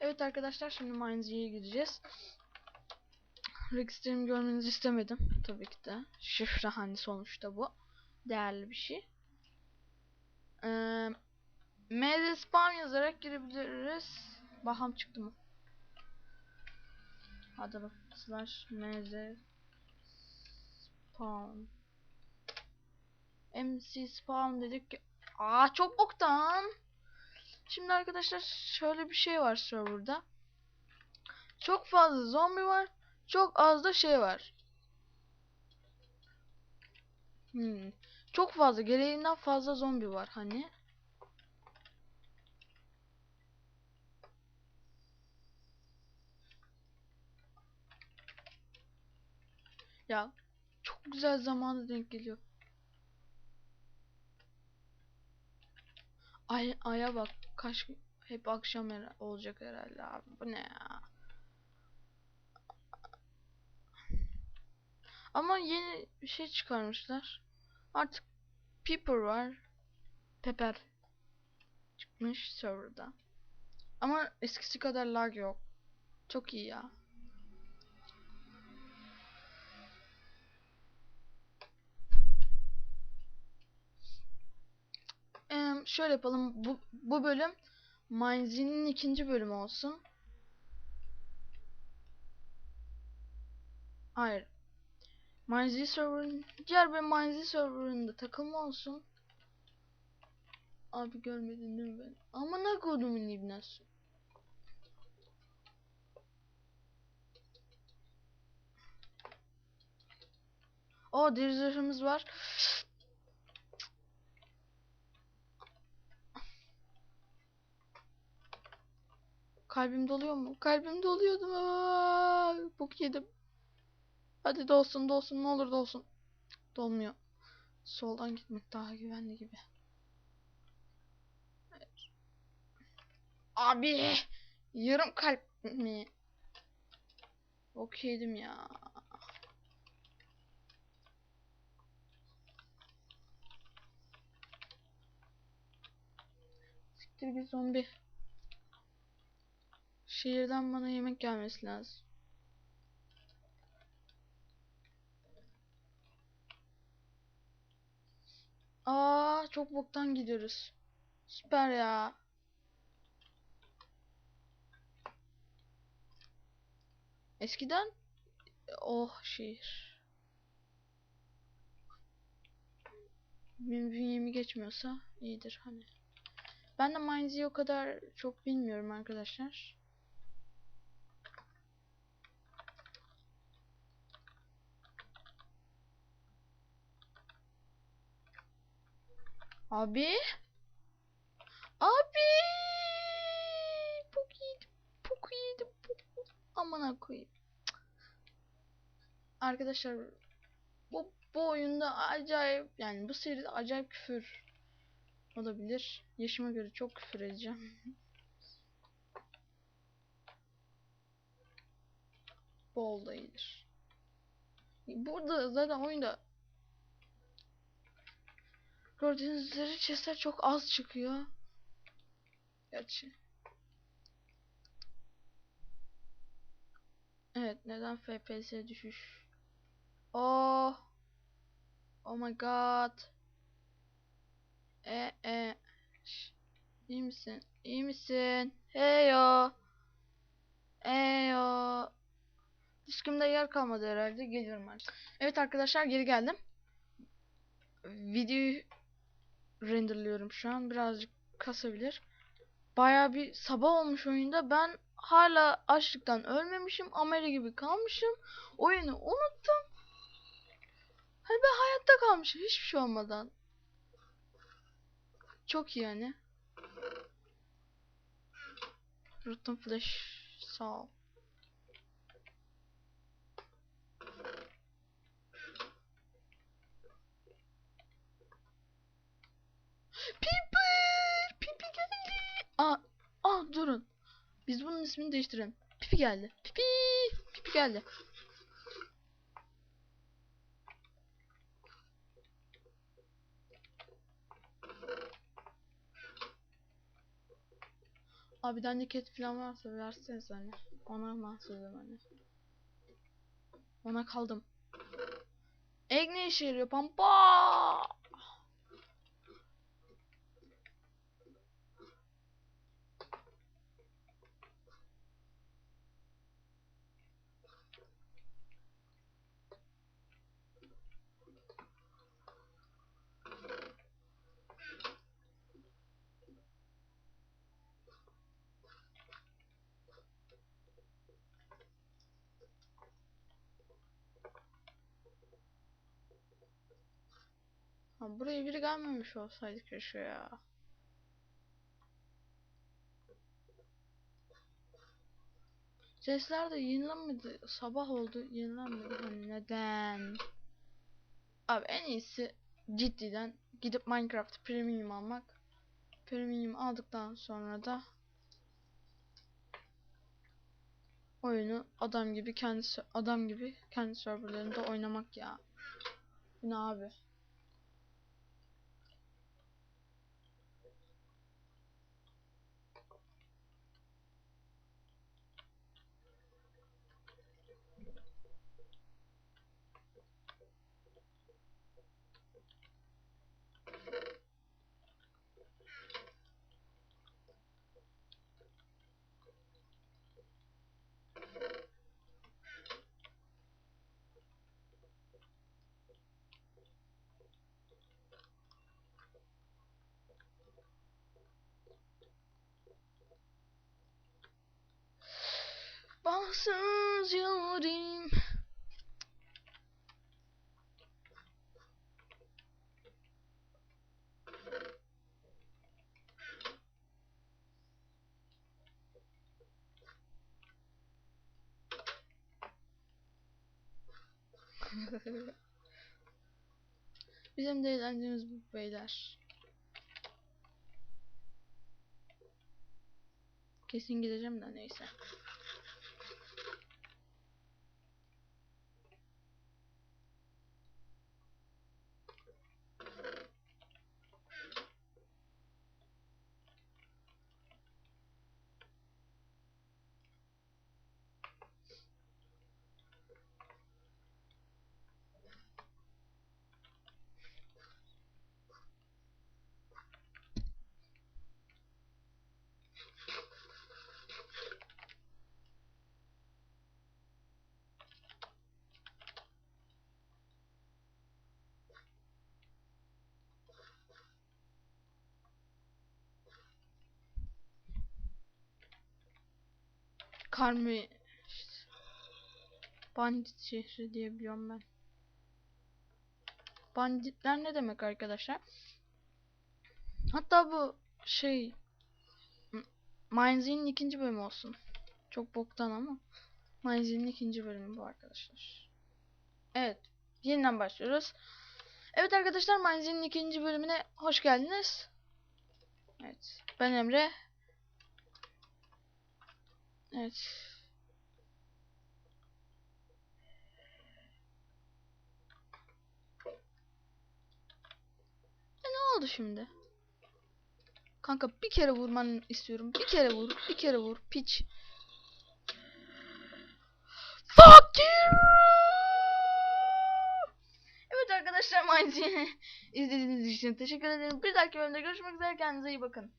Evet arkadaşlar şimdi Minez'ye gideceğiz. Register'imi görmenizi istemedim. Tabii ki de. Şifre hani sonuçta bu. Değerli bir şey. Ee, spam yazarak girebiliriz. Baham çıktı mı? Hadi bak. Slash MD spam. MC spam dedik. ki- Aa çok boktan. Şimdi arkadaşlar şöyle bir şey var serverda. Çok fazla zombi var. Çok az da şey var. Hmm. Çok fazla gereğinden fazla zombi var hani. Ya çok güzel zamanda denk geliyor. Ay aya bak kaç hep akşam her- olacak herhalde abi. Bu ne ya? Ama yeni bir şey çıkarmışlar. Artık Pepper var. Pepper çıkmış serverda. Ama eskisi kadar lag yok. Çok iyi ya. Şöyle yapalım. Bu, bu bölüm Minesy'nin ikinci bölümü olsun. Hayır. Minesy server'ın diğer bir Minesy server'ında takılma olsun. Abi görmedin değil mi ben? Amına kodumun ibnesi. O deri var. Kalbim doluyor mu? Kalbim doluyordu. Aa, bok yedim. Hadi dolsun dolsun ne olur dolsun. Dolmuyor. Soldan gitmek daha güvenli gibi. Abi yarım kalp mi? Bok yedim ya. Siktir bir zombi. Şehirden bana yemek gelmesi lazım. Aa çok boktan gidiyoruz. Süper ya. Eskiden oh şehir. Benim bünyemi geçmiyorsa iyidir hani. Ben de Mines'i o kadar çok bilmiyorum arkadaşlar. Abi. Abi. Pok yedim. Pok yedim. Pok. Amına koyayım. Arkadaşlar bu bu oyunda acayip yani bu seride acayip küfür olabilir. Yaşıma göre çok küfür edeceğim. Bol da iyidir. Burada zaten oyunda gördüğünüz üzere chestler çok az çıkıyor. Gerçi. Evet neden FPS düşüş? Oh. Oh my god. E e. Şş, İyi misin? İyi misin? Heyo. Heyo. Diskimde yer kalmadı herhalde. Geliyorum artık. Evet arkadaşlar geri geldim. Videoyu renderlıyorum şu an. Birazcık kasabilir. Baya bir sabah olmuş oyunda. Ben hala açlıktan ölmemişim. Ameli gibi kalmışım. Oyunu unuttum. Hani ben hayatta kalmışım. Hiçbir şey olmadan. Çok iyi yani. Rotten Flash sağ ol. Bunun ismini değiştirelim. Pipi geldi. Pipi! Pipi geldi. Abi dandik et falan varsa verseniz hani. Ona mahsuldum hani. Ona kaldım. Egg ne işe yarıyor? Pampa! Ha, buraya biri gelmemiş olsaydı keşke ya. Sesler de yenilenmedi. Sabah oldu yenilenmedi. Hani neden? Abi en iyisi ciddiden gidip Minecraft Premium almak. Premium aldıktan sonra da oyunu adam gibi kendi adam gibi kendi serverlarında oynamak ya. Bu ne abi? Bahtsız yarim. Bizim de eğlencemiz bu beyler. Kesin gideceğim de neyse. Karmi Bandit şehri diye biliyorum ben. Banditler ne demek arkadaşlar? Hatta bu şey M- Mines'in ikinci bölümü olsun. Çok boktan ama Mines'in ikinci bölümü bu arkadaşlar. Evet. Yeniden başlıyoruz. Evet arkadaşlar Mines'in ikinci bölümüne hoş geldiniz. Evet. Ben Emre. Evet. E ne oldu şimdi? Kanka bir kere vurmanı istiyorum. Bir kere vur. Bir kere vur. Piç. Fuck you! Evet arkadaşlar izlediğiniz için teşekkür ederim. Bir dahaki bölümde görüşmek üzere. Kendinize iyi bakın.